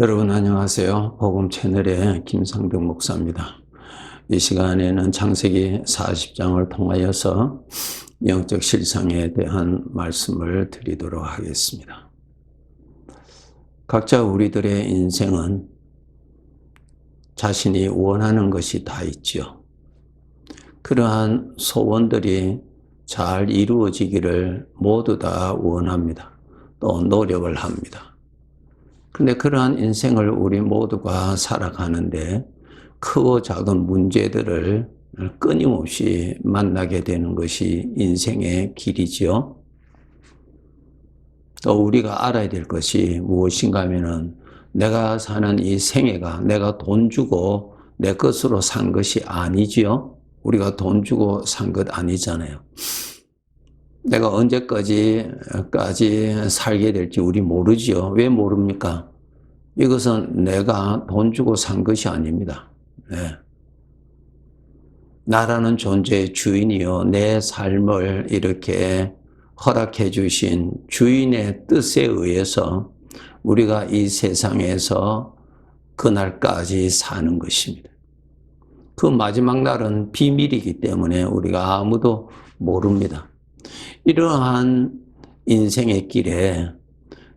여러분 안녕하세요. 복음 채널의 김상덕 목사입니다. 이 시간에는 창세기 40장을 통하여서 영적 실상에 대한 말씀을 드리도록 하겠습니다. 각자 우리들의 인생은 자신이 원하는 것이 다 있죠. 그러한 소원들이 잘 이루어지기를 모두 다 원합니다. 또 노력을 합니다. 그런데 그러한 인생을 우리 모두가 살아가는데 크고 작은 문제들을 끊임없이 만나게 되는 것이 인생의 길이지요. 또 우리가 알아야 될 것이 무엇인가 하면은 내가 사는 이 생애가 내가 돈 주고 내 것으로 산 것이 아니지요. 우리가 돈 주고 산 것 아니잖아요. 내가 언제까지 까지 살게 될지 우리 모르지요. 왜 모릅니까? 이것은 내가 돈 주고 산 것이 아닙니다. 네. 나라는 존재의 주인이요. 내 삶을 이렇게 허락해 주신 주인의 뜻에 의해서 우리가 이 세상에서 그날까지 사는 것입니다. 그 마지막 날은 비밀이기 때문에 우리가 아무도 모릅니다. 이러한 인생의 길에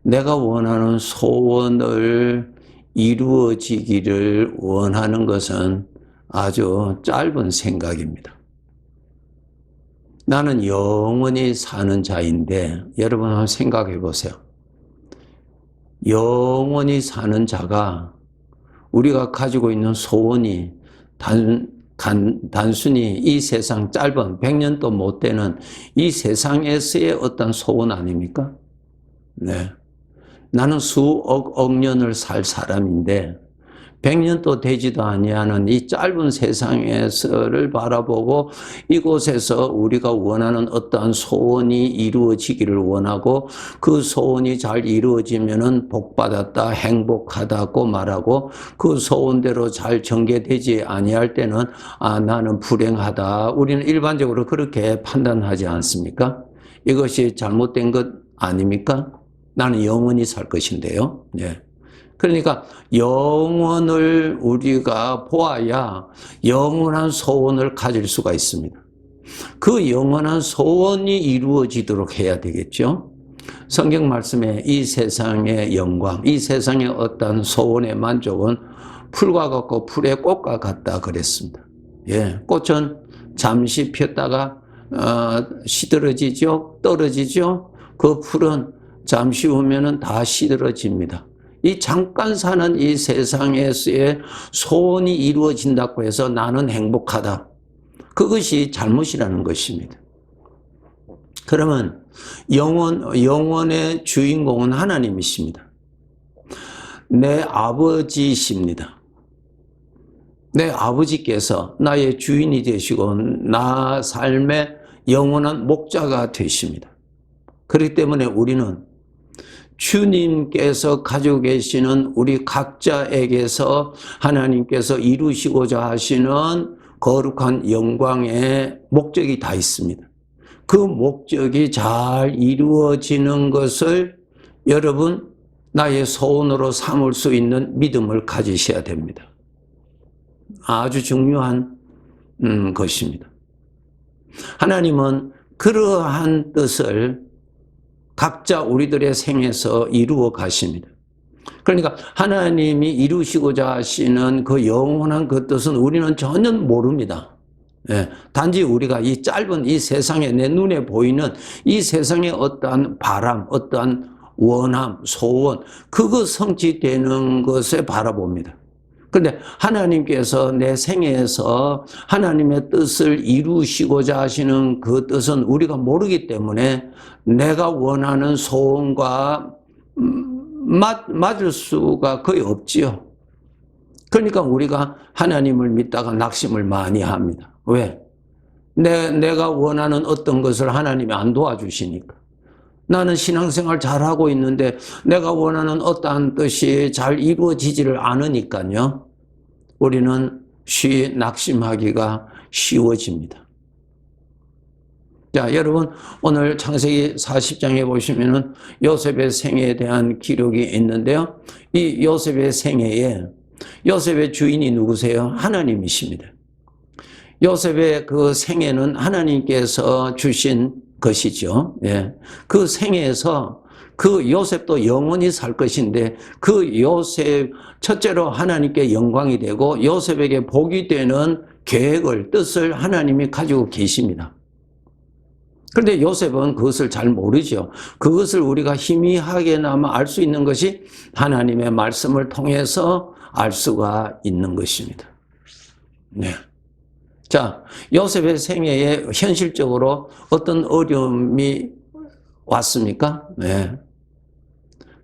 내가 원하는 소원을 이루어지기를 원하는 것은 아주 짧은 생각입니다. 나는 영원히 사는 자인데 여러분 한번 생각해 보세요. 영원히 사는 자가 우리가 가지고 있는 소원이 단, 단, 단순히 이 세상 짧은 100년도 못 되는 이 세상에서의 어떤 소원 아닙니까? 네. 나는 수억 억 년을 살 사람인데 100년도 되지도 아니하는 이 짧은 세상에서를 바라보고 이곳에서 우리가 원하는 어떠한 소원이 이루어지기를 원하고 그 소원이 잘 이루어지면은 복받았다 행복하다고 말하고 그 소원대로 잘 전개되지 아니할 때는 아 나는 불행하다 우리는 일반적으로 그렇게 판단하지 않습니까? 이것이 잘못된 것 아닙니까? 나는 영원히 살 것인데요. 예. 그러니까 영원을 우리가 보아야 영원한 소원을 가질 수가 있습니다. 그 영원한 소원이 이루어지도록 해야 되겠죠. 성경 말씀에 이 세상의 영광, 이 세상의 어떤 소원의 만족은 풀과 같고 풀의 꽃과 같다 그랬습니다. 예, 꽃은 잠시 폈다가 어, 시들어지죠, 떨어지죠. 그 풀은 잠시 후면은 다 시들어집니다. 이 잠깐 사는 이 세상에서의 소원이 이루어진다고 해서 나는 행복하다. 그것이 잘못이라는 것입니다. 그러면 영원, 영원의 주인공은 하나님이십니다. 내 아버지십니다. 내 아버지께서 나의 주인이 되시고 나 삶의 영원한 목자가 되십니다. 그렇기 때문에 우리는 주님께서 가지고 계시는 우리 각자에게서 하나님께서 이루시고자 하시는 거룩한 영광의 목적이 다 있습니다. 그 목적이 잘 이루어지는 것을 여러분 나의 소원으로 삼을 수 있는 믿음을 가지셔야 됩니다. 아주 중요한 음, 것입니다. 하나님은 그러한 뜻을 각자 우리들의 생에서 이루어 가십니다. 그러니까 하나님이 이루시고자 하시는 그 영원한 그 뜻은 우리는 전혀 모릅니다. 예, 단지 우리가 이 짧은 이 세상에 내 눈에 보이는 이 세상의 어떠한 바람, 어떠한 원함, 소원, 그거 성취되는 것에 바라봅니다. 그런데 하나님께서 내 생애에서 하나님의 뜻을 이루시고자 하시는 그 뜻은 우리가 모르기 때문에 내가 원하는 소원과 맞, 맞을 수가 거의 없지요. 그러니까 우리가 하나님을 믿다가 낙심을 많이 합니다. 왜? 내, 내가 원하는 어떤 것을 하나님이 안 도와주시니까. 나는 신앙생활 잘하고 있는데 내가 원하는 어떠한 뜻이 잘 이루어지지를 않으니까요. 우리는 쉬 낙심하기가 쉬워집니다. 자, 여러분, 오늘 창세기 40장에 보시면은 요셉의 생애에 대한 기록이 있는데요. 이 요셉의 생애에 요셉의 주인이 누구세요? 하나님이십니다. 요셉의 그 생애는 하나님께서 주신 것이죠. 예. 그 생애에서 그 요셉도 영원히 살 것인데 그 요셉 첫째로 하나님께 영광이 되고 요셉에게 복이 되는 계획을 뜻을 하나님이 가지고 계십니다. 그런데 요셉은 그것을 잘 모르죠. 그것을 우리가 희미하게나마 알 수 있는 것이 하나님의 말씀을 통해서 알 수가 있는 것입니다. 네. 자, 요셉의 생애에 현실적으로 어떤 어려움이 왔습니까? 네.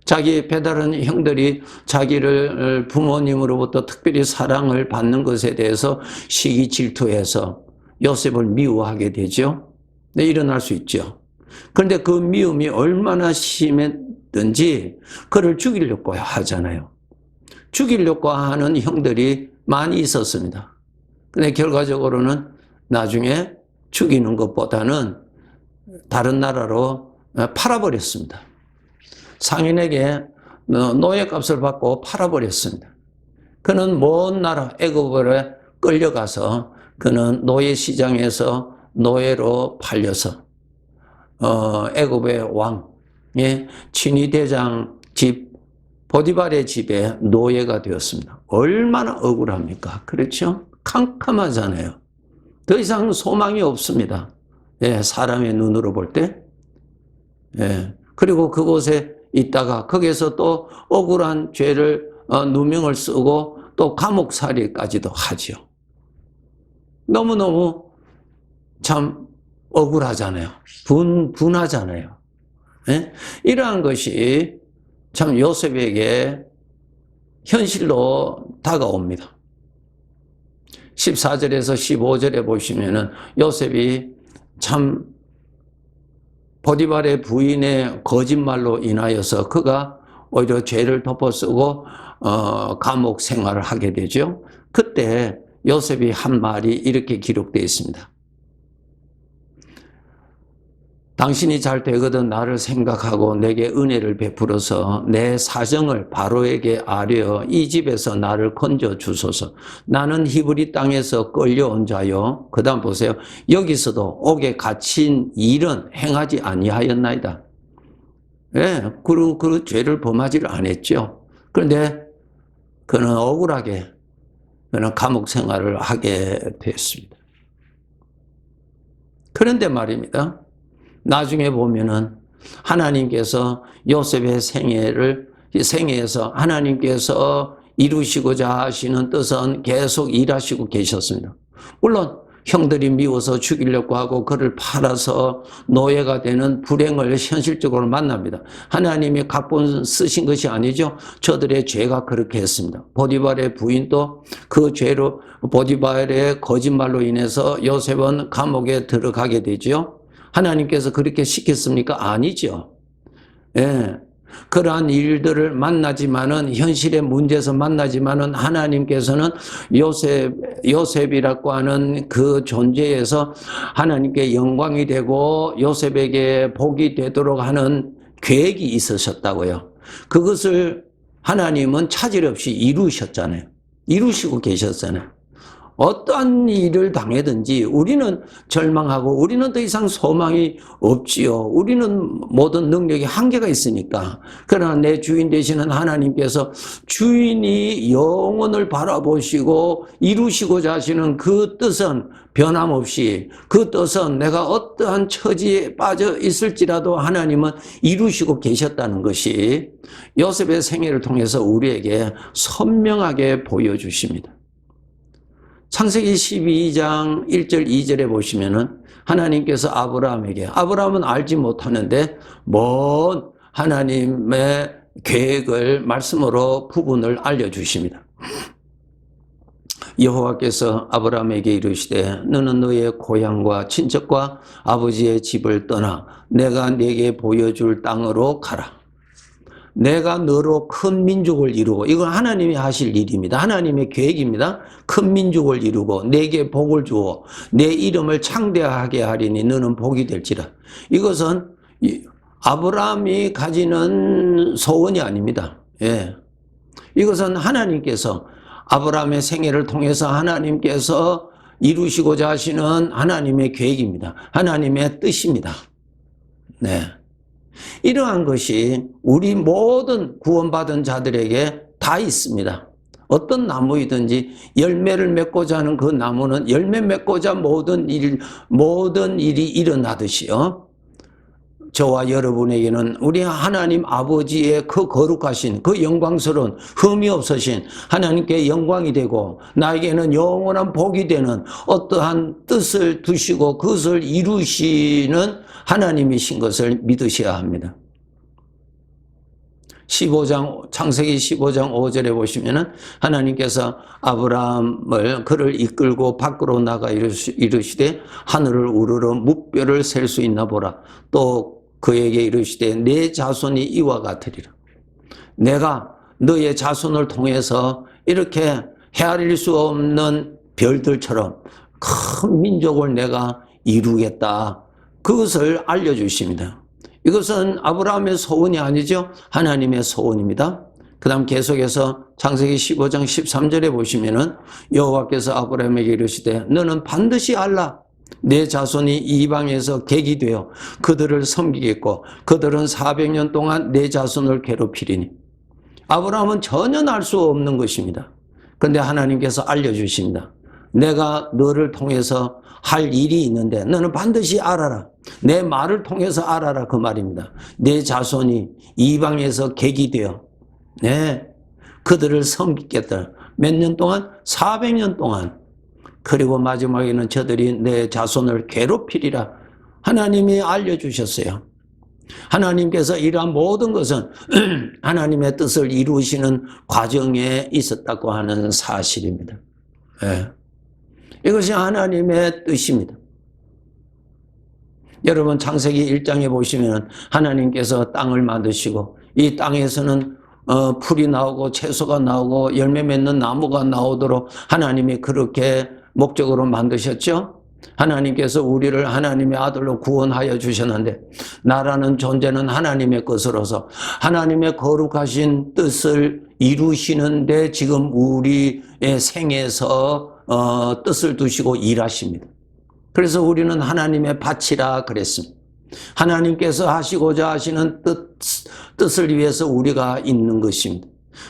자기 배다른 형들이 자기를 부모님으로부터 특별히 사랑을 받는 것에 대해서 시기 질투해서 요셉을 미워하게 되죠. 네, 일어날 수 있죠. 그런데 그 미움이 얼마나 심했든지 그를 죽이려고 하잖아요. 죽이려고 하는 형들이 많이 있었습니다. 근데 결과적으로는 나중에 죽이는 것보다는 다른 나라로 팔아버렸습니다. 상인에게 노예값을 받고 팔아버렸습니다. 그는 먼 나라 애굽으로 끌려가서 그는 노예 시장에서 노예로 팔려서 어, 애굽의 왕의 친위 대장 집 보디발의 집에 노예가 되었습니다. 얼마나 억울합니까? 그렇죠? 캄캄하잖아요. 더 이상 소망이 없습니다. 예, 사람의 눈으로 볼 때. 예, 그리고 그곳에 있다가 거기에서 또 억울한 죄를 어, 누명을 쓰고 또 감옥살이까지도 하죠. 너무너무 참 억울하잖아요. 분, 분하잖아요. 예? 이러한 것이 참 요셉에게 현실로 다가옵니다. 14절에서 15절에 보시면은 요셉이 참 보디발의 부인의 거짓말로 인하여서 그가 오히려 죄를 덮어쓰고 어, 감옥 생활을 하게 되죠. 그때 요셉이 한 말이 이렇게 기록되어 있습니다. 당신이 잘 되거든 나를 생각하고 내게 은혜를 베풀어서 내 사정을 바로에게 아뢰어 이 집에서 나를 건져 주소서. 나는 히브리 땅에서 끌려온 자요. 그다음 보세요. 여기서도 옥에 갇힌 일은 행하지 아니하였나이다. 예, 그리고 그 죄를 범하지를 않았죠. 그런데 그는 억울하게 그는 감옥 생활을 하게 됐습니다. 그런데 말입니다. 나중에 보면은 하나님께서 요셉의 생애를 생애에서 하나님께서 이루시고자 하시는 뜻은 계속 일하시고 계셨습니다. 물론 형들이 미워서 죽이려고 하고 그를 팔아서 노예가 되는 불행을 현실적으로 만납니다. 하나님이 각본 쓰신 것이 아니죠. 저들의 죄가 그렇게 했습니다. 보디발의 부인도 그 죄로 보디발의 거짓말로 인해서 요셉은 감옥에 들어가게 되죠. 하나님께서 그렇게 시켰습니까? 아니죠. 예. 그러한 일들을 만나지만은 현실의 문제에서 만나지만은 하나님께서는 요셉 요셉이라고 하는 그 존재에서 하나님께 영광이 되고 요셉에게 복이 되도록 하는 계획이 있으셨다고요. 그것을 하나님은 차질 없이 이루셨잖아요. 이루시고 계셨잖아요. 어떠한 일을 당해든지 우리는 절망하고 우리는 더 이상 소망이 없지요. 우리는 모든 능력이 한계가 있으니까. 그러나 내 주인 되시는 하나님께서 주인이 영혼을 바라보시고 이루시고자 하시는 그 뜻은 변함없이 그 뜻은 내가 어떠한 처지에 빠져 있을지라도 하나님은 이루시고 계셨다는 것이 요셉의 생애를 통해서 우리에게 선명하게 보여주십니다. 창세기 12장 1절 2절에 보시면은 하나님께서 아브라함에게 아브라함은 알지 못하는데 먼 하나님의 계획을 말씀으로 부분을 알려 주십니다. 여호와께서 아브라함에게 이르시되 너는 너의 고향과 친척과 아버지의 집을 떠나 내가 네게 보여줄 땅으로 가라. 내가 너로 큰 민족을 이루고 이건 하나님이 하실 일입니다. 하나님의 계획입니다. 큰 민족을 이루고 내게 복을 주어 내 이름을 창대하게 하리니 너는 복이 될지라. 이것은 이 아브라함이 가지는 소원이 아닙니다. 예. 이것은 하나님께서 아브라함의 생애를 통해서 하나님께서 이루시고자 하시는 하나님의 계획입니다. 하나님의 뜻입니다. 네. 이러한 것이 우리 모든 구원받은 자들에게 다 있습니다. 어떤 나무이든지 열매를 맺고자 하는 그 나무는 열매 맺고자 모든 일, 모든 일이 일어나듯이요. 저와 여러분에게는 우리 하나님 아버지의 그 거룩하신 그 영광스러운 흠이 없으신 하나님께 영광이 되고 나에게는 영원한 복이 되는 어떠한 뜻을 두시고 그것을 이루시는 하나님이신 것을 믿으셔야 합니다. 15장 창세기 15장 5절에 보시면은 하나님께서 아브라함을 그를 이끌고 밖으로 나가 이르시되 하늘을 우르르 묵별을 셀수 있나 보라. 또 그에게 이르시되 내 자손이 이와 같으리라. 내가 너의 자손을 통해서 이렇게 헤아릴 수 없는 별들처럼 큰 민족을 내가 이루겠다. 그것을 알려주십니다. 이것은 아브라함의 소원이 아니죠. 하나님의 소원입니다. 그 다음 계속해서 창세기 15장 13절에 보시면은 여호와께서 아브라함에게 이르시되 너는 반드시 알라. 내 자손이 이방에서 객이 되어 그들을 섬기겠고 그들은 400년 동안 내 자손을 괴롭히리니. 아브라함은 전혀 알 수 없는 것입니다. 근데 하나님께서 알려주십니다. 내가 너를 통해서 할 일이 있는데 너는 반드시 알아라. 내 말을 통해서 알아라 그 말입니다. 내 자손이 이방에서 객이 되어 네 그들을 섬기겠다. 몇 년 동안 400년 동안 그리고 마지막에는 저들이 내 자손을 괴롭히리라 하나님이 알려주셨어요. 하나님께서 이러한 모든 것은 하나님의 뜻을 이루시는 과정에 있었다고 하는 사실입니다. 네. 이것이 하나님의 뜻입니다. 여러분 창세기 1장에 보시면 하나님께서 땅을 만드시고 이 땅에서는 어, 풀이 나오고 채소가 나오고 열매 맺는 나무가 나오도록 하나님이 그렇게 목적으로 만드셨죠. 하나님께서 우리를 하나님의 아들로 구원하여 주셨는데 나라는 존재는 하나님의 것으로서 하나님의 거룩하신 뜻을 이루시는데 지금 우리의 생에서 어, 뜻을 두시고 일하십니다. 그래서 우리는 하나님의 밭이라 그랬습니다. 하나님께서 하시고자 하시는 뜻, 뜻을 위해서 우리가 있는 것입니다.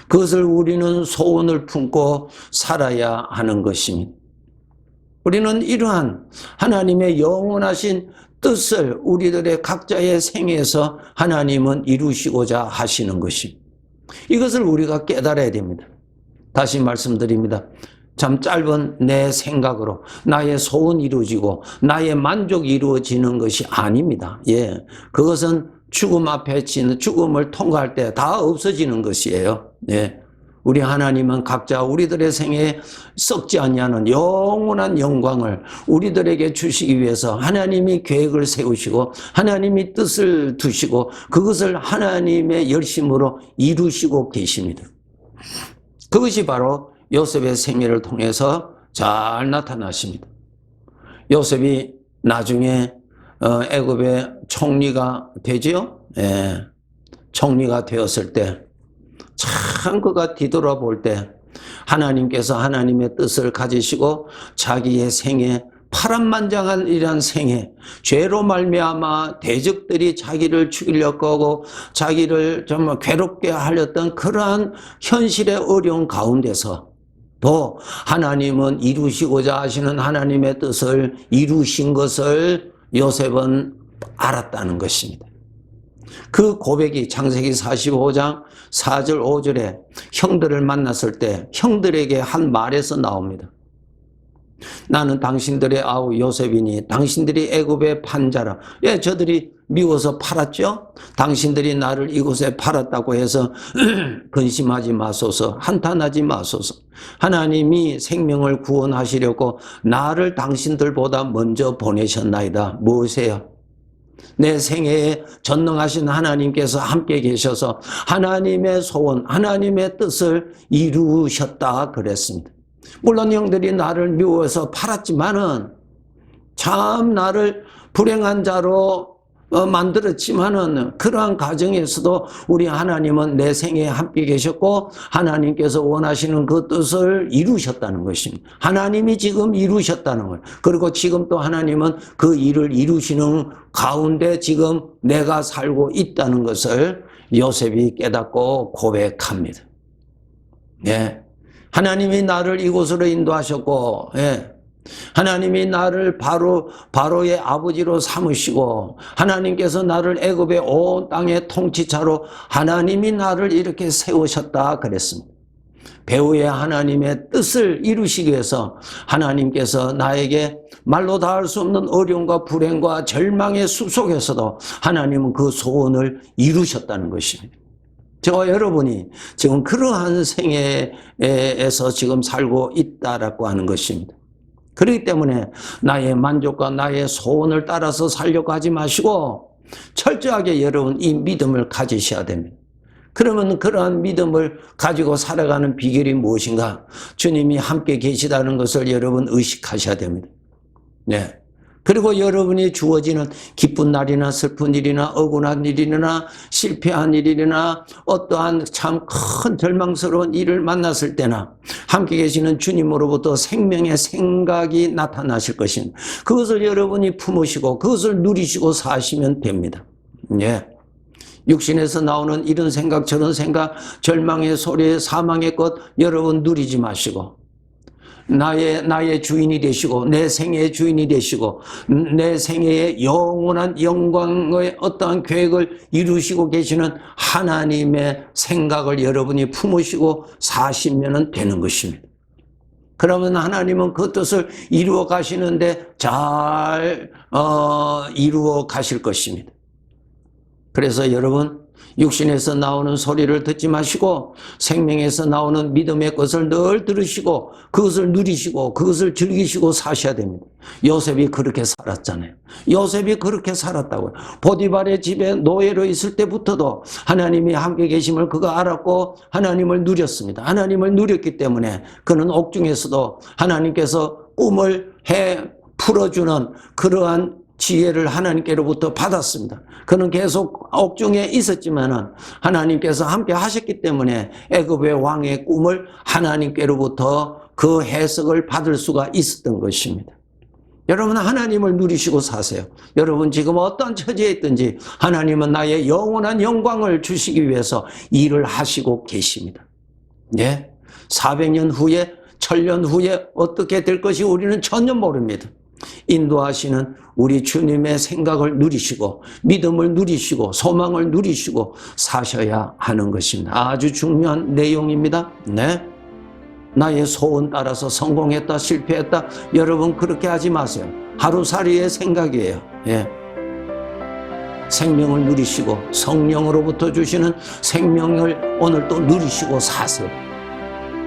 그것을 우리는 소원을 품고 살아야 하는 것입니다. 우리는 이러한 하나님의 영원하신 뜻을 우리들의 각자의 생에서 하나님은 이루시고자 하시는 것입니다. 이것을 우리가 깨달아야 됩니다. 다시 말씀드립니다. 참 짧은 내 생각으로 나의 소원 이루어지고 나의 만족 이루어지는 것이 아닙니다. 예. 그것은 죽음 앞에 치는 죽음을 통과할 때 다 없어지는 것이에요. 예. 우리 하나님은 각자 우리들의 생에 썩지 않냐는 영원한 영광을 우리들에게 주시기 위해서 하나님이 계획을 세우시고 하나님이 뜻을 두시고 그것을 하나님의 열심으로 이루시고 계십니다. 그것이 바로 요셉의 생애를 통해서 잘 나타나십니다. 요셉이 나중에 어, 애굽의 총리가 되지요. 예. 총리가 되었을 때 참 그가 뒤돌아볼 때 하나님께서 하나님의 뜻을 가지시고 자기의 생에 파란만장한 이런 생에 죄로 말미암아 대적들이 자기를 죽이려고 하고 자기를 정말 괴롭게 하렸던 그러한 현실의 어려운 가운데서 또 하나님은 이루시고자 하시는 하나님의 뜻을 이루신 것을 요셉은 알았다는 것입니다. 그 고백이 창세기 45장 4절 5절에 형들을 만났을 때 형들에게 한 말에서 나옵니다. 나는 당신들의 아우 요셉이니 당신들이 애굽의 판자라. 예, 저들이 미워서 팔았죠. 당신들이 나를 이곳에 팔았다고 해서 근심하지 마소서, 한탄하지 마소서. 하나님이 생명을 구원하시려고 나를 당신들보다 먼저 보내셨나이다. 무엇이에요? 내 생애에 전능하신 하나님께서 함께 계셔서 하나님의 소원, 하나님의 뜻을 이루셨다 그랬습니다. 물론 형들이 나를 미워서 팔았지만은 참 나를 불행한 자로 어, 만들었지만은 그러한 가정에서도 우리 하나님은 내 생에 함께 계셨고 하나님께서 원하시는 그 뜻을 이루셨다는 것입니다. 하나님이 지금 이루셨다는 걸. 그리고 지금 또 하나님은 그 일을 이루시는 가운데 지금 내가 살고 있다는 것을 요셉이 깨닫고 고백합니다. 예. 하나님이 나를 이곳으로 인도하셨고, 예. 하나님이 나를 바로 바로의 아버지로 삼으시고 하나님께서 나를 애굽의 온 땅의 통치자로 하나님이 나를 이렇게 세우셨다 그랬습니다. 배우의 하나님의 뜻을 이루시기 위해서 하나님께서 나에게 말로 다 할 수 없는 어려움과 불행과 절망의 숲속에서도 하나님은 그 소원을 이루셨다는 것입니다. 저와 여러분이 지금 그러한 생애에서 지금 살고 있다라고 하는 것입니다. 그렇기 때문에 나의 만족과 나의 소원을 따라서 살려고 하지 마시고 철저하게 여러분 이 믿음을 가지셔야 됩니다. 그러면 그러한 믿음을 가지고 살아가는 비결이 무엇인가? 주님이 함께 계시다는 것을 여러분 의식하셔야 됩니다. 네. 그리고 여러분이 주어지는 기쁜 날이나 슬픈 일이나 억울한 일이나 실패한 일이나 어떠한 참 큰 절망스러운 일을 만났을 때나 함께 계시는 주님으로부터 생명의 생각이 나타나실 것입니다. 그것을 여러분이 품으시고 그것을 누리시고 사시면 됩니다. 예. 육신에서 나오는 이런 생각 저런 생각 절망의 소리 사망의 것 여러분 누리지 마시고 나의 나의 주인이 되시고 내 생애의 주인이 되시고 내 생애의 영원한 영광의 어떠한 계획을 이루시고 계시는 하나님의 생각을 여러분이 품으시고 사시면 되는 것입니다. 그러면 하나님은 그 뜻을 이루어 가시는데 잘 어, 이루어 가실 것입니다. 그래서 여러분 육신에서 나오는 소리를 듣지 마시고 생명에서 나오는 믿음의 것을 늘 들으시고 그것을 누리시고 그것을 즐기시고 사셔야 됩니다. 요셉이 그렇게 살았잖아요. 요셉이 그렇게 살았다고요. 보디발의 집에 노예로 있을 때부터도 하나님이 함께 계심을 그가 알았고 하나님을 누렸습니다. 하나님을 누렸기 때문에 그는 옥중에서도 하나님께서 꿈을 해 풀어주는 그러한 지혜를 하나님께로부터 받았습니다. 그는 계속 옥중에 있었지만은 하나님께서 함께 하셨기 때문에 애굽의 왕의 꿈을 하나님께로부터 그 해석을 받을 수가 있었던 것입니다. 여러분 하나님을 누리시고 사세요. 여러분 지금 어떤 처지에 있든지 하나님은 나의 영원한 영광을 주시기 위해서 일을 하시고 계십니다. 예. 400년 후에 천년 후에 어떻게 될 것이 우리는 전혀 모릅니다. 인도하시는 우리 주님의 생각을 누리시고 믿음을 누리시고 소망을 누리시고 사셔야 하는 것입니다. 아주 중요한 내용입니다. 네. 나의 소원 따라서 성공했다 실패했다 여러분 그렇게 하지 마세요. 하루살이의 생각이에요. 예. 생명을 누리시고 성령으로부터 주시는 생명을 오늘 또 누리시고 사세요.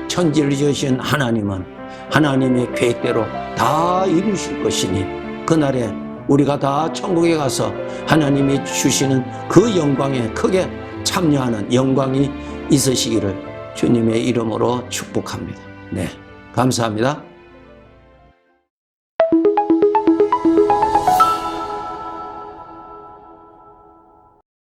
천지를 지으신 하나님은 하나님의 계획대로 다 이루실 것이니 그날에 우리가 다 천국에 가서 하나님이 주시는 그 영광에 크게 참여하는 영광이 있으시기를 주님의 이름으로 축복합니다. 네. 감사합니다.